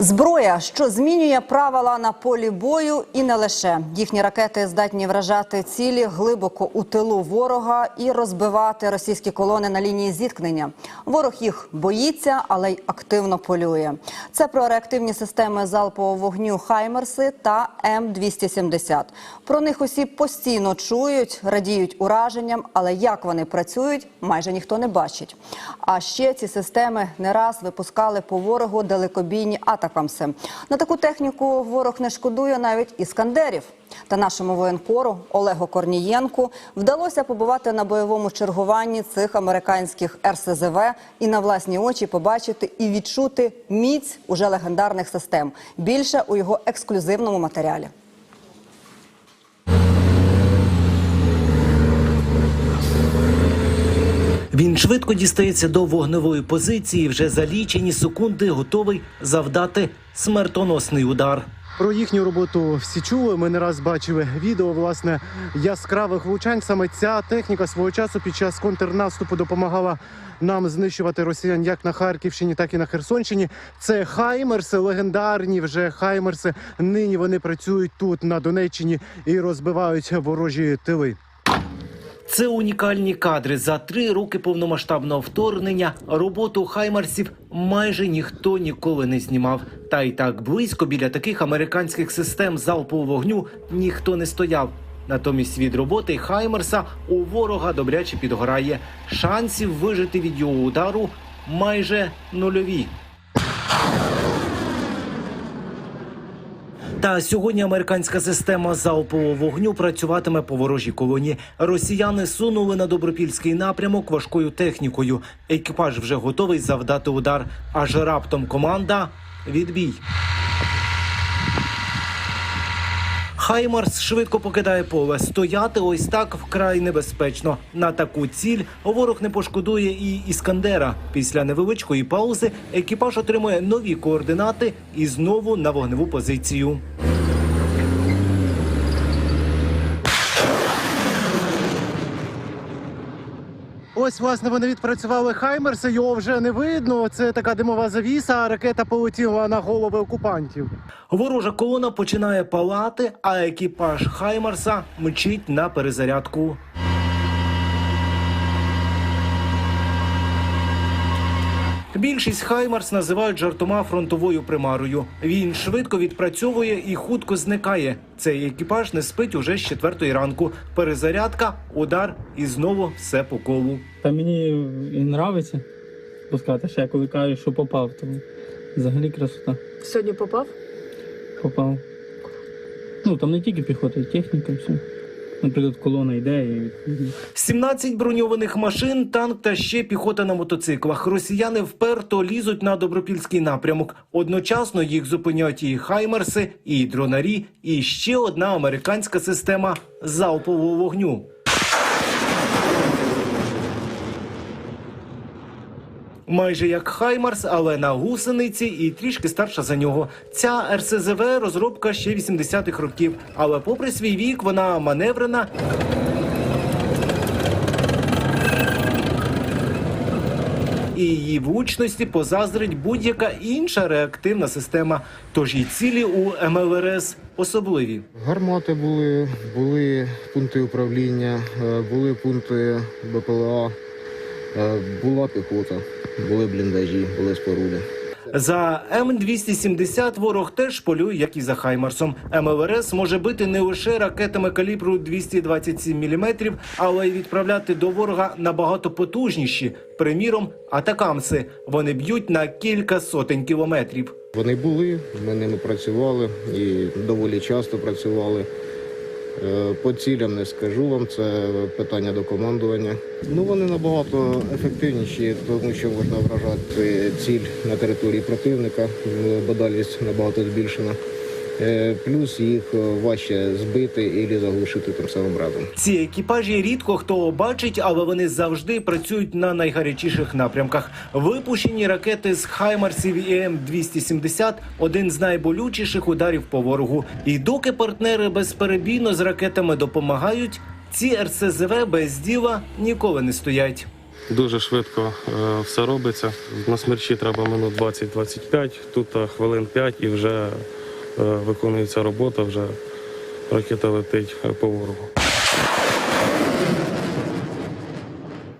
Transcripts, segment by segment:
Зброя, що змінює правила на полі бою, і не лише їхні ракети здатні вражати цілі глибоко у тилу ворога і розбивати російські колони на лінії зіткнення. Ворог їх боїться, але й активно полює. Це про реактивні системи залпового вогню Хаймерси та М270. Про них усі постійно чують, радіють ураженням, але як вони працюють, майже ніхто не бачить. А ще ці системи не раз випускали по ворогу далекобійні атакамси. На таку техніку ворог не шкодує навіть іскандерів. Та нашому воєнкору Олегу Корнієнку вдалося побувати на бойовому чергуванні цих американських РСЗВ і на власні очі побачити і відчути міць уже легендарних систем. Більше у його ексклюзивному матеріалі. Він швидко дістається до вогневої позиції. Вже за лічені секунди готовий завдати смертоносний удар. Про їхню роботу всі чули. Ми не раз бачили відео власне яскравих влучань. Саме ця техніка свого часу під час контрнаступу допомагала нам знищувати росіян як на Харківщині, так і на Херсонщині. Це Хаймерси, легендарні вже Хаймерси. Нині вони працюють тут на Донеччині і розбивають ворожі тили. Це унікальні кадри. За три роки повномасштабного вторгнення роботу хаймарсів майже ніхто ніколи не знімав. Та й так близько біля таких американських систем залпового вогню ніхто не стояв. Натомість від роботи Хаймерса у ворога добряче підгорає. Шансів вижити від його удару майже нульові. Та сьогодні американська система залпового вогню працюватиме по ворожій колоні. Росіяни сунули на добропільський напрямок важкою технікою. Екіпаж вже готовий завдати удар. Аж раптом команда відбій. Хаймарс швидко покидає поле. Стояти ось так вкрай небезпечно. На таку ціль ворог не пошкодує і іскандера. Після невеличкої паузи екіпаж отримує нові координати і знову на вогневу позицію. Ось власне вони відпрацювали Хаймерси. Його вже не видно. Це така димова завіса. а Ракета полетіла на голови окупантів. Ворожа колона починає палати, а екіпаж Хаймерса мчить на перезарядку. Більшість Хаймарс називають жартома фронтовою примарою. Він швидко відпрацьовує і хутко зникає. Цей екіпаж не спить уже з четвертої ранку. Перезарядка, удар і знову все по колу. Та мені і нравиться пускати, ще я коли кажу, що попав, то взагалі красота. Сьогодні попав? Попав. Ну там не тільки піхота, і техніка, все. Наприклад, колона йде і 17 броньованих машин, танк та ще піхота на мотоциклах. Росіяни вперто лізуть на добропільський напрямок. Одночасно їх зупиняють і хаймерси, і дронарі, і ще одна американська система залпового вогню. Майже як Хаймарс, але на гусениці і трішки старша за нього. Ця РСЗВ розробка ще 80-х років. Але попри свій вік, вона маневрена і її влучності позаздрить будь-яка інша реактивна система. Тож і цілі у МЛРС особливі. Гармати були, були пункти управління, е, були пункти БПЛА, е, була піхота, були бліндажі, були споруди. За М270 ворог теж полює, як і за Хаймарсом. МЛРС може бити не лише ракетами калібру 227 мм, але й відправляти до ворога набагато потужніші. Приміром, атакамси. Вони б'ють на кілька сотень кілометрів. Вони були, ми ними працювали і доволі часто працювали. Е, По цілям не скажу вам, це питання до командування. Ну вони набагато ефективніші, тому що можна вражати ціль на території противника, е, бодальність набагато збільшена. Е, Плюс їх е, важче збити і заглушити тим самим разом. Ці екіпажі рідко хто бачить, але вони завжди працюють на найгарячіших напрямках. Випущені ракети з Хаймарсів і М270 – один з найболючіших ударів по ворогу. І доки партнери безперебійно з ракетами допомагають, ці РСЗВ без діла ніколи не стоять. Дуже швидко е, все робиться. На смерчі треба минут 20-25, тут е, хвилин 5 і вже виконується робота, вже ракета летить е, по ворогу.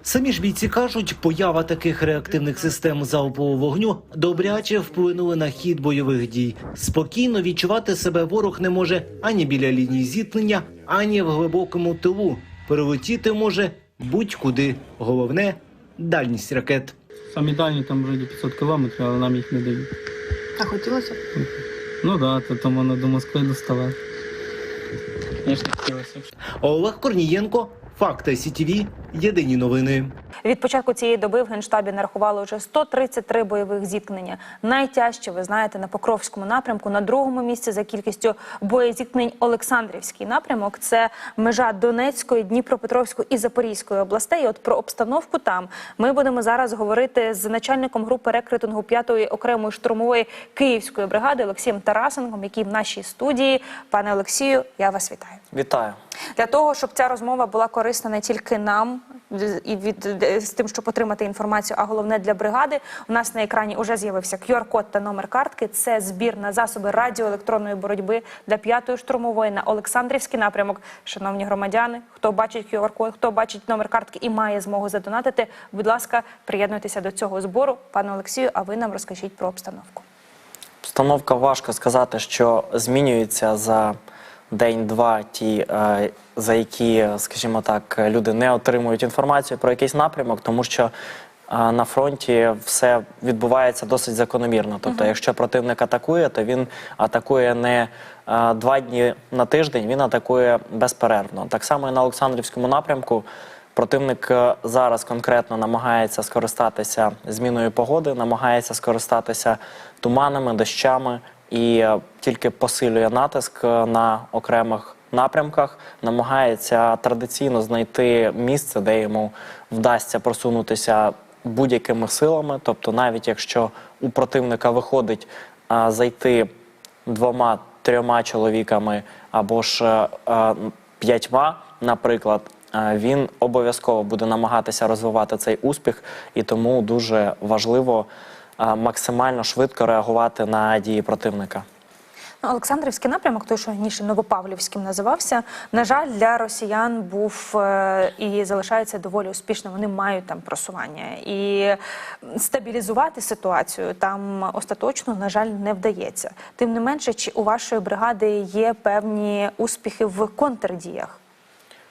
Самі ж бійці кажуть, поява таких реактивних систем залпового вогню добряче вплинули на хід бойових дій. Спокійно відчувати себе ворог не може ані біля лінії зіткнення, ані в глибокому тилу. Перелетіти може будь-куди. Головне дальність ракет. Самі дальні там вроді 500 кілометрів, але нам їх не дають. А хотілося? Ну так, да, то там воно до Москви б. Олег Корнієнко, Факти СІТІВІ, Єдині новини. Від початку цієї доби в генштабі нарахували вже 133 бойових зіткнення. Найтяжче, ви знаєте, на Покровському напрямку. На другому місці за кількістю боєзіткнень Олександрівський напрямок. Це межа Донецької, Дніпропетровської і Запорізької областей. От про обстановку там ми будемо зараз говорити з начальником групи рекрутингу 5-ї окремої штурмової київської бригади Олексієм Тарасенком, який в нашій студії. Пане Олексію, я вас вітаю. Вітаю. Для того, щоб ця розмова була корисна не тільки нам і від з тим, щоб отримати інформацію, а головне для бригади. У нас на екрані вже з'явився QR-код та номер картки. Це збір на засоби радіоелектронної боротьби для п'ятої штурмової на Олександрівський напрямок. Шановні громадяни, хто бачить QR-код, хто бачить номер картки і має змогу задонатити, будь ласка, приєднуйтеся до цього збору. Пане Олексію, а ви нам розкажіть про обстановку. Обстановка важко сказати, що змінюється за день-два ті, е, за які, скажімо так, люди не отримують інформацію про якийсь напрямок, тому що е, на фронті все відбувається досить закономірно. Тобто, якщо противник атакує, то він атакує не е, два дні на тиждень, він атакує безперервно. Так само і на Олександрівському напрямку. Противник зараз конкретно намагається скористатися зміною погоди, намагається скористатися туманами, дощами і е, тільки посилює натиск е, на окремих напрямках, намагається традиційно знайти місце, де йому вдасться просунутися будь-якими силами. Тобто, навіть якщо у противника виходить а, зайти двома трьома чоловіками або ж е, е, п'ятьма, наприклад, е, він обов'язково буде намагатися розвивати цей успіх, і тому дуже важливо е, максимально швидко реагувати на дії противника. Ну, Олександрівський напрямок, той, що раніше Новопавлівським називався, на жаль, для росіян був е, і залишається доволі успішним. Вони мають там просування. І стабілізувати ситуацію там остаточно, на жаль, не вдається. Тим не менше, чи у вашої бригади є певні успіхи в контрдіях?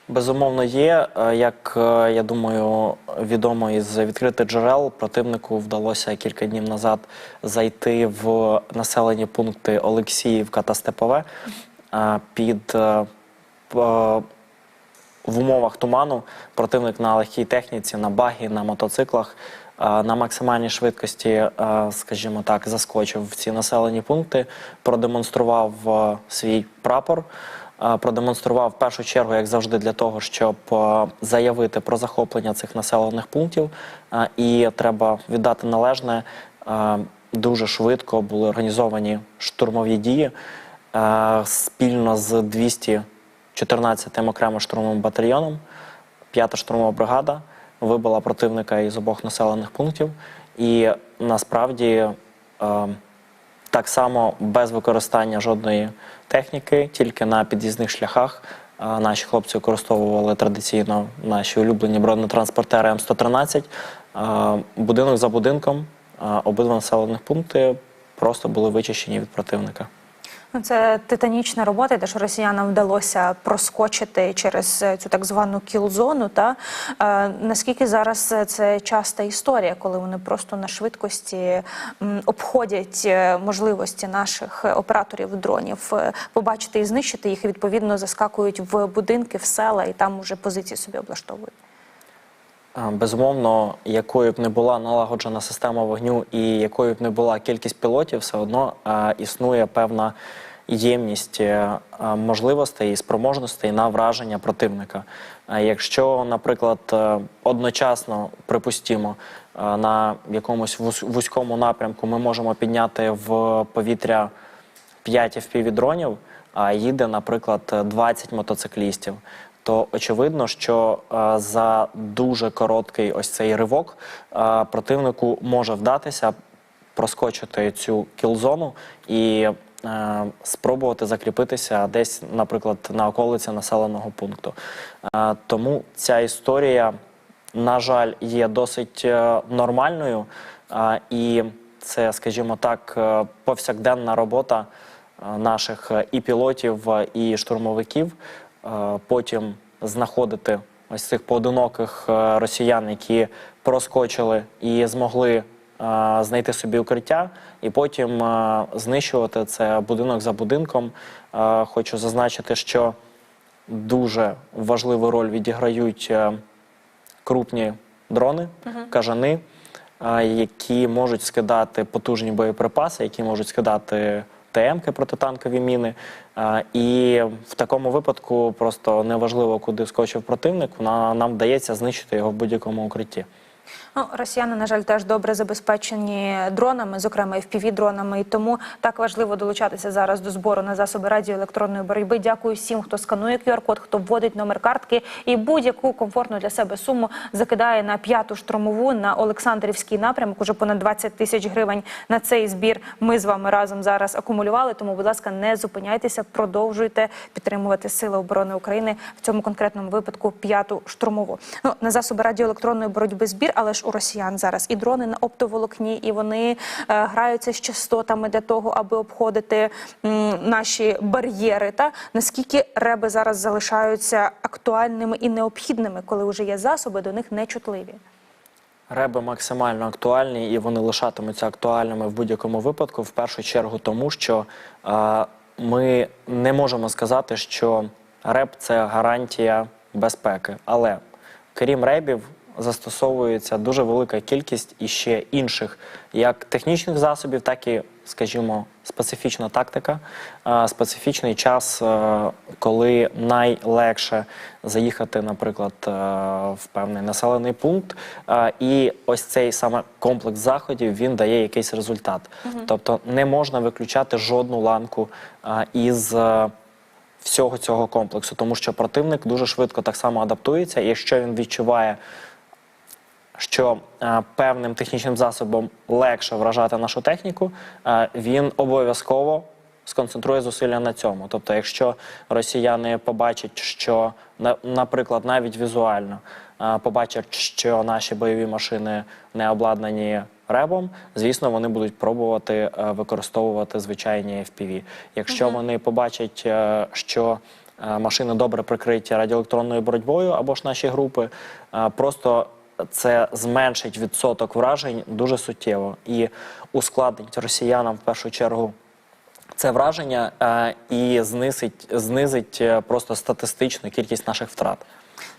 Безумовно, є. Е, Як е, я думаю, відомо із відкритих джерел, противнику вдалося кілька днів назад зайти в населені пункти Олексіївка та Степове е, під в умовах туману. Противник на легкій техніці, на багі, на мотоциклах. На максимальній швидкості, скажімо так, заскочив в ці населені пункти, продемонстрував свій прапор, продемонстрував в першу чергу, як завжди, для того, щоб е, заявити про захоплення цих населених пунктів. Е, І треба віддати належне. е, Дуже швидко були організовані штурмові дії е, спільно з 214-м окремим штурмовим батальйоном. П'ята штурмова бригада вибила противника із обох населених пунктів. І насправді е, так само без використання жодної техніки, тільки на під'їзних шляхах. Наші хлопці використовували традиційно наші улюблені бронетранспортери М113. Е, Будинок за будинком обидва населених пункти просто були вичищені від противника. Ну, це титанічна робота, де ж росіянам вдалося проскочити через е, цю так звану кіл-зону. Та е, наскільки зараз е, це часта історія, коли вони просто на швидкості обходять можливості наших операторів дронів, побачити і знищити їх, і відповідно заскакують в будинки, в села і там уже позиції собі облаштовують. Безумовно, якою б не була налагоджена система вогню і якою б не була кількість пілотів, все одно існує певна ємність е, можливостей і спроможностей на враження противника. Якщо, наприклад, е, одночасно припустімо, е, на якомусь вузькому напрямку ми можемо підняти в повітря 5 FPV-дронів, а їде, наприклад, 20 мотоциклістів, то очевидно, що е, за дуже короткий ось цей ривок е, противнику може вдатися проскочити цю кілзону і е, спробувати закріпитися десь, наприклад, на околиці населеного пункту. Тому ця історія, на жаль, є досить нормальною, і це, скажімо так, повсякденна робота наших і пілотів, і штурмовиків. Е, Потім знаходити ось цих поодиноких е, росіян, які проскочили і змогли е, знайти собі укриття, і потім знищувати це будинок за будинком. Хочу зазначити, що дуже важливу роль відіграють крупні дрони, кажани, які можуть скидати потужні боєприпаси, які можуть скидати ТМки протитанкові міни. І в такому випадку просто неважливо, куди скочив противник, нам вдається знищити його в будь-якому укритті. Ну, росіяни, на жаль, теж добре забезпечені дронами, зокрема fpv дронами і тому так важливо долучатися зараз до збору на засоби радіоелектронної боротьби. Дякую всім, хто сканує QR-код, хто вводить номер картки і будь-яку комфортну для себе суму закидає на п'яту штурмову на Олександрівський напрямок. Уже понад 20 тисяч гривень на цей збір. Ми з вами разом зараз акумулювали. Тому, будь ласка, не зупиняйтеся, продовжуйте підтримувати Сили оборони України в цьому конкретному випадку п'яту штурмову. Ну на засоби радіоелектронної боротьби збір, але ж у росіян зараз і дрони на оптоволокні, і вони е, граються з частотами для того, аби обходити наші бар'єри. Та наскільки реби зараз залишаються актуальними і необхідними, коли вже є засоби, до них нечутливі. Реби максимально актуальні і вони лишатимуться актуальними в будь-якому випадку. В першу чергу, тому що е, ми не можемо сказати, що реб це гарантія безпеки. Але крім ребів, застосовується дуже велика кількість іще інших як технічних засобів, так і, скажімо, специфічна тактика, е, специфічний час, е, коли найлегше заїхати, наприклад, е, в певний населений пункт. І ось цей саме комплекс заходів він дає якийсь результат. Тобто не можна виключати жодну ланку із. Всього цього комплексу, тому що противник дуже швидко так само адаптується, і якщо він відчуває що е, певним технічним засобом легше вражати нашу техніку, е, він обов'язково сконцентрує зусилля на цьому. Тобто, якщо росіяни побачать, що на- наприклад, навіть візуально е, побачать, що наші бойові машини не обладнані ребом, звісно, вони будуть пробувати е, використовувати звичайні FPV. Якщо вони побачать, е, що е, машини добре прикриті радіоелектронною боротьбою або ж наші групи, е, просто це зменшить відсоток вражень дуже суттєво і ускладнить росіянам в першу чергу це враження е, і знизить, знизить е, просто статистичну кількість наших втрат.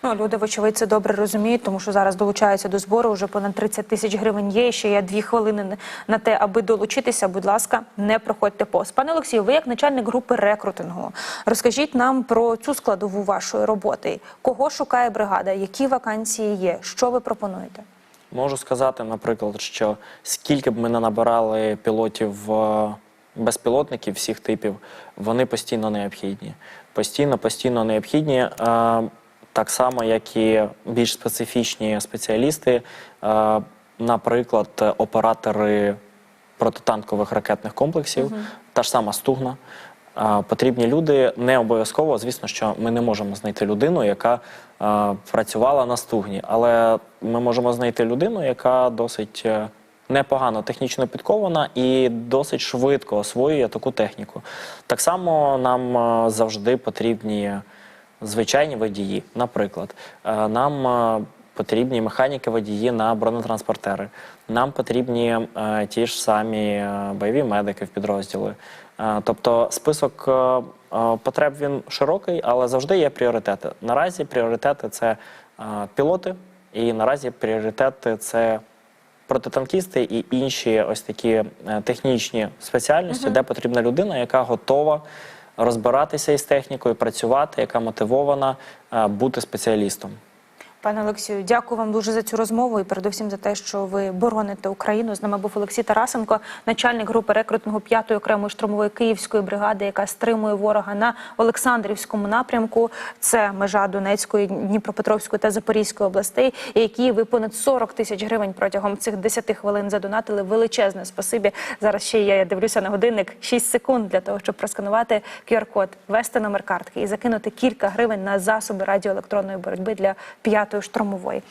Ну, люди, вочевидь, це добре розуміють, тому що зараз долучаються до збору. Вже понад 30 тисяч гривень є. Ще є дві хвилини на- те, аби долучитися. Будь ласка, не проходьте повз. Пане Олексію, ви як начальник групи рекрутингу, розкажіть нам про цю складову вашої роботи. Кого шукає бригада? Які вакансії є? Що ви пропонуєте? Можу сказати, наприклад, що скільки б ми не набирали пілотів е, безпілотників всіх типів, вони постійно необхідні. Постійно, постійно необхідні. Так само, як і більш специфічні спеціалісти, е, наприклад, оператори протитанкових ракетних комплексів, та ж сама стугна. Е, Потрібні люди не обов'язково. Звісно, що ми не можемо знайти людину, яка е, працювала на стугні, але ми можемо знайти людину, яка досить непогано технічно підкована і досить швидко освоює таку техніку. Так само нам завжди потрібні звичайні водії. Наприклад, Е, нам е, потрібні механіки водії на бронетранспортери. Нам потрібні е, ті ж самі бойові медики в підрозділи. Тобто список потреб він широкий, але завжди є пріоритети. Наразі пріоритети це пілоти, і наразі пріоритети це протитанкісти і інші ось такі технічні спеціальності, де потрібна людина, яка готова розбиратися із технікою, працювати, яка мотивована е, бути спеціалістом. Пане Олексію, дякую вам дуже за цю розмову і передусім за те, що ви бороните Україну. З нами був Олексій Тарасенко, начальник групи рекрутингу 5-ї окремої штурмової київської бригади, яка стримує ворога на Олександрівському напрямку. Це межа Донецької, Дніпропетровської та Запорізької областей, які ви понад 40 тисяч гривень протягом цих 10 хвилин задонатили. Величезне спасибі. Зараз ще я дивлюся на годинник 6 секунд для того, щоб просканувати QR-код, ввести номер картки і закинути кілька гривень на засоби радіоелектронної боротьби для 5-ї штурмової.